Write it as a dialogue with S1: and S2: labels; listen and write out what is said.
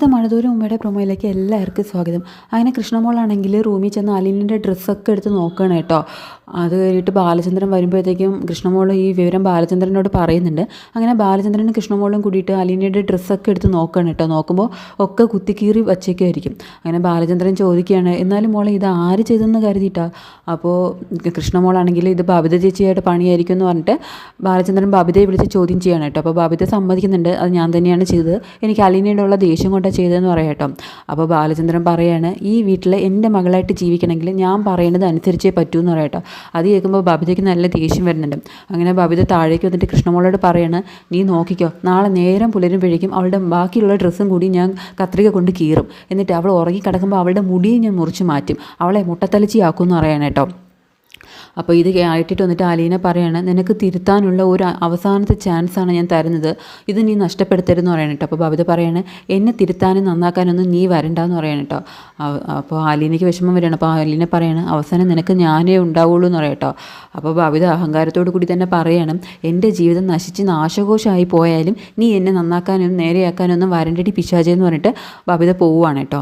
S1: ഇന്നത്തെ മഴതൂരം ഉമ്മയുടെ പ്രൊമോയിലേക്ക് എല്ലാവർക്കും സ്വാഗതം. അങ്ങനെ കൃഷ്ണമോളാണെങ്കിൽ റൂമിൽ ചെന്ന് അലിനിന്റെ ഡ്രസ്സൊക്കെ എടുത്ത് നോക്കണം കേട്ടോ. അത് കഴിഞ്ഞിട്ട് ബാലചന്ദ്രൻ വരുമ്പോഴത്തേക്കും കൃഷ്ണമോൾ ഈ വിവരം ബാലചന്ദ്രനോട് പറയുന്നുണ്ട്. അങ്ങനെ ബാലചന്ദ്രനും കൃഷ്ണമോളും കൂടിയിട്ട് അലീനയുടെ ഡ്രസ്സൊക്കെ എടുത്ത് നോക്കണം കേട്ടോ. നോക്കുമ്പോൾ ഒക്കെ കുത്തിക്കീറി വച്ചേക്കായിരിക്കും അങ്ങനെ ബാലചന്ദ്രൻ ചോദിക്കുകയാണ് എന്നാലും മോളെ ഇത് ആര് ചെയ്തെന്ന് കരുതിയിട്ടാ? അപ്പോൾ കൃഷ്ണമോളാണെങ്കിൽ ഇത് ബബിത ചേച്ചിയായിട്ട് പണിയായിരിക്കും എന്ന് പറഞ്ഞിട്ട് ബാലചന്ദ്രൻ ബബിതയെ വിളിച്ച് ചോദ്യം ചെയ്യണം കേട്ടോ. അപ്പോൾ ബബിത സമ്മതിക്കുന്നുണ്ട് അത് ഞാൻ തന്നെയാണ് ചെയ്തത്. എനിക്ക് അലീനയുടെ ഉള്ള ദേഷ്യം കൊണ്ടാണ് ചെയ്തതെന്ന് പറയാം കേട്ടോ. അപ്പോൾ ബാലചന്ദ്രൻ പറയാണ് ഈ വീട്ടിലെ എന്റെ മകളായിട്ട് ജീവിക്കണമെങ്കിൽ ഞാൻ പറയുന്നത് അനുസരിച്ചേ പറ്റൂ എന്ന് പറയാം അത് കേൾക്കുമ്പോൾ ബബിതയ്ക്ക് നല്ല ദേഷ്യം വരുന്നുണ്ട്. അങ്ങനെ ബബിത താഴേക്ക് വന്നിട്ട് കൃഷ്ണമോളോട് പറയാണ് നീ നോക്കിക്കോ നാളെ നേരം പുലരുമ്പോഴേക്കും അവളുടെ ബാക്കിയുള്ള ഡ്രസ്സും കൂടി ഞാൻ കത്രിക കൊണ്ട് കീറും. എന്നിട്ട് അവൾ ഉറങ്ങി കിടക്കുമ്പോൾ അവളുടെ മുടിയും ഞാൻ മുറിച്ച് മാറ്റും. അവളെ മുട്ടത്തലച്ചിയാക്കും എന്ന് പറയാൻ അപ്പോൾ ഇത് ആയിട്ടിട്ട് വന്നിട്ട് അലീന പറയാണ് നിനക്ക് തിരുത്താനുള്ള ഒരു അവസാനത്തെ ചാൻസാണ് ഞാൻ തരുന്നത്. ഇത് നീ നഷ്ടപ്പെടുത്തരുതെന്ന് പറയണം കേട്ടോ. അപ്പോൾ ബബിത പറയാണ് എന്നെ തിരുത്താനും നന്നാക്കാനൊന്നും നീ വരണ്ടെന്ന് പറയണം കേട്ടോ. അപ്പോൾ അലീനയ്ക്ക് വിഷമം വരികയാണ്. അപ്പോൾ അലീന പറയാണ് അവസാനം നിനക്ക് ഞാനേ ഉണ്ടാവുള്ളൂ എന്ന് പറയാം കേട്ടോ. അപ്പോൾ ബബിത അഹങ്കാരത്തോടു കൂടി തന്നെ പറയണം എന്റെ ജീവിതം നശിച്ച് നാശകോശമായി പോയാലും നീ എന്നെ നന്നാക്കാനും നേരെയാക്കാനൊന്നും വരണ്ടടി പിശാചെന്ന് പറഞ്ഞിട്ട് ബബിത പോവുകയാണ് കേട്ടോ.